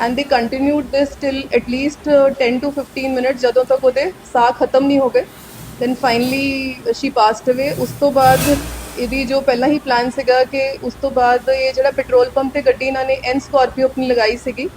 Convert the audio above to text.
And they continued this till at least 10 to 15 minute ਜਦੋਂ ਤੱਕ ਉਹਦੇ ਸਾਹ ਖਤਮ ਨਹੀਂ ਹੋ ਗਏ। ਦੈਨ ਫਾਈਨਲੀ ਸ਼ੀ ਪਾਸਡ ਅਵੇ ਉਸ ਤੋਂ ਬਾਅਦ ਇਹਦੀ ਜੋ ਪਹਿਲਾਂ ਹੀ ਪਲਾਨ ਸੀਗਾ ਕਿ ਉਸ ਤੋਂ ਬਾਅਦ ਇਹ ਜਿਹੜਾ ਪੈਟਰੋਲ ਪੰਪ ਤੇ ਗੱਡੀ ਇਹਨਾਂ ਨੇ ਐਨ ਸਕਾਰਪੀਓ ਆਪਣੀ ਲਗਾਈ ਸੀਗੀ